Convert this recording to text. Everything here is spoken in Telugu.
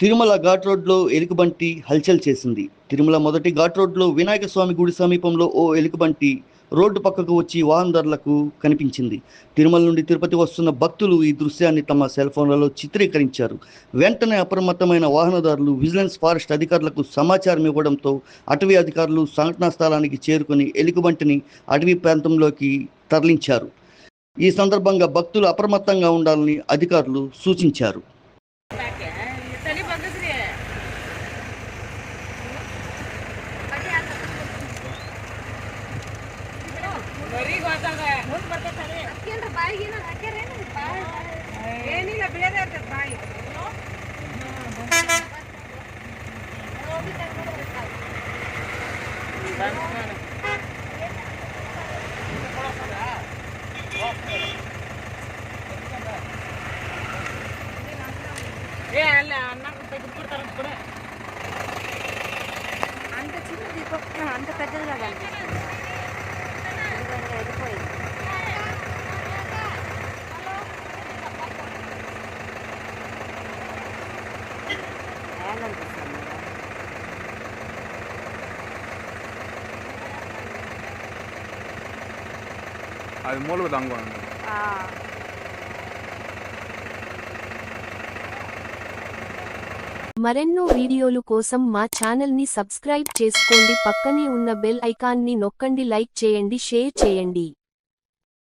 తిరుమల ఘాట్ రోడ్లో ఎలుకబంటి హల్చల్ చేసింది. తిరుమల మొదటి ఘాట్ రోడ్లో వినాయక స్వామి గుడి సమీపంలో ఓ ఎలుకబంటి రోడ్డు పక్కకు వచ్చి వాహనదారులకు కనిపించింది. తిరుమల నుండి తిరుపతి వస్తున్న భక్తులు ఈ దృశ్యాన్ని తమ సెల్ ఫోన్లలో చిత్రీకరించారు. వెంటనే అప్రమత్తమైన వాహనదారులు విజిలెన్స్ ఫారెస్ట్ అధికారులకు సమాచారం ఇవ్వడంతో అటవీ అధికారులు సంఘటనా స్థలానికి చేరుకుని ఎలుగుబంటిని అటవీ ప్రాంతంలోకి తరలించారు. ఈ సందర్భంగా భక్తులు అప్రమత్తంగా ఉండాలని అధికారులు సూచించారు. ಮಾತಾಡ ಮುಂದೆ ಬರ್ತೈತೆ ಅಕ್ಕೇನ್ರ ಬಾಯಿಗೆ ನಾನು ಹಾಕ್ಯಾರೇನು ಬಾಯಿ ಏನಿಲ್ಲ ಬೇರೆ ಇರ್ತದೆ ಬಾಯಿ ಏ ಅಲ್ಲ ಹನ್ನೊಂದು ರೂಪಾಯಿ ದುಡ್ಡು ಕೊಡ್ತಾರೆ ಕೂಡ ಅಂತ ಚಿನ್ನದ ಅಂತ ಪೆದ್ದದಾಗ అనిపిస్తుంది? అది మూలకు దంగ ఆ, మరెన్నో వీడియోలు కోసం మా ఛానల్ని సబ్స్క్రైబ్ చేసుకోండి. పక్కనే ఉన్న బెల్ ఐకాన్ని నొక్కండి. లైక్ చేయండి. షేర్ చేయండి.